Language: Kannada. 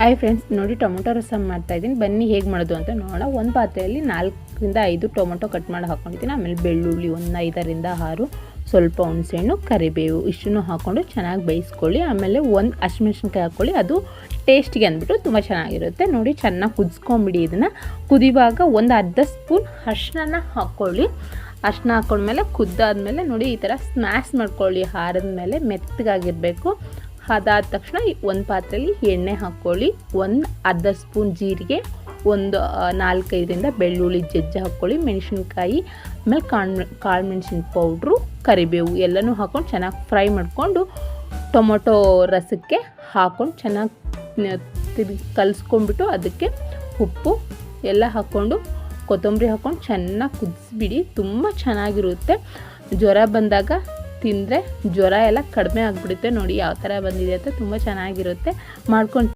ಹಾಯ್ ಫ್ರೆಂಡ್ಸ್ ನೋಡಿ ಟೊಮೊಟೊ ರಸಮ್ ಮಾಡ್ತಾ ಇದ್ದೀನಿ. ಬನ್ನಿ ಹೇಗೆ ಮಾಡೋದು ಅಂತ ನೋಡೋಣ. ಒಂದು ಪಾತ್ರೆಯಲ್ಲಿ ನಾಲ್ಕರಿಂದ ಐದು ಟೊಮೊಟೊ ಕಟ್ ಮಾಡಿ ಹಾಕ್ಕೊಂಡಿದ್ದೀನಿ ಆಮೇಲೆ ಬೆಳ್ಳುಳ್ಳಿ ಒಂದು ಐದರಿಂದ ಆರು ಸ್ವಲ್ಪ ಹುಣಸೆಹಣ್ಣು, ಕರಿಬೇವು ಇಷ್ಟನ್ನು ಹಾಕ್ಕೊಂಡು ಚೆನ್ನಾಗಿ ಬೇಯಿಸ್ಕೊಳ್ಳಿ. ಆಮೇಲೆ ಒಂದು ಹಸಿಮೆಣ್ಸಿನ್ಕಾಯಿ ಹಾಕ್ಕೊಳ್ಳಿ ಅದು ಟೇಸ್ಟಿಗೆ ಅಂದ್ಬಿಟ್ಟು ತುಂಬ ಚೆನ್ನಾಗಿರುತ್ತೆ. ನೋಡಿ ಚೆನ್ನಾಗಿ ಕುದಿಸ್ಕೊಂಬಿಡಿ ಇದನ್ನು. ಕುದಿವಾಗ ಒಂದು ಅರ್ಧ ಸ್ಪೂನ್ ಅರ್ಶಿನ ಹಾಕ್ಕೊಳ್ಳಿ ಅರ್ಶಿನ ಹಾಕ್ಕೊಂಡ್ಮೇಲೆ ಕುದ್ದಾದ್ಮೇಲೆ ನೋಡಿ ಈ ಥರ ಸ್ಮ್ಯಾಶ್ ಮಾಡ್ಕೊಳ್ಳಿ. ಹಾರದ ಮೇಲೆ ಮೆತ್ತಗಾಗಿರಬೇಕು. ಅದಾದ ತಕ್ಷಣ ಒಂದು ಪಾತ್ರೆಯಲ್ಲಿ ಎಣ್ಣೆ ಹಾಕ್ಕೊಳ್ಳಿ. ಒಂದು ಅರ್ಧ ಸ್ಪೂನ್ ಜೀರಿಗೆ, ಒಂದು ನಾಲ್ಕೈದರಿಂದ ಬೆಳ್ಳುಳ್ಳಿ ಜಜ್ಜಿ ಹಾಕ್ಕೊಳ್ಳಿ. ಮೆಣಸಿನ್ಕಾಯಿ, ಆಮೇಲೆ ಕಾಳು ಕಾಳು ಮೆಣಸಿನ ಪೌಡ್ರು, ಕರಿಬೇವು ಎಲ್ಲನೂ ಹಾಕ್ಕೊಂಡು ಚೆನ್ನಾಗಿ ಫ್ರೈ ಮಾಡಿಕೊಂಡು ಟೊಮೊಟೊ ರಸಕ್ಕೆ ಹಾಕ್ಕೊಂಡು ಚೆನ್ನಾಗಿ ತಿರುಗಿ ಕಲಿಸ್ಕೊಂಡ್ಬಿಟ್ಟು ಅದಕ್ಕೆ ಉಪ್ಪು ಎಲ್ಲ ಹಾಕ್ಕೊಂಡು ಕೊತ್ತಂಬರಿ ಹಾಕ್ಕೊಂಡು ಚೆನ್ನಾಗಿ ಕುದಿಸ್ಬಿಡಿ. ತುಂಬ ಚೆನ್ನಾಗಿರುತ್ತೆ. ಜ್ವರ ಬಂದಾಗ ತಿಂದರೆ ಜ್ವರ ಎಲ್ಲ ಕಡಿಮೆ ಆಗಿಬಿಡುತ್ತೆ ನೋಡಿ ಯಾವ ಥರ ಬಂದಿದೆ ಅಂತ ತುಂಬ ಚೆನ್ನಾಗಿರುತ್ತೆ. ಮಾಡ್ಕೊಂಡು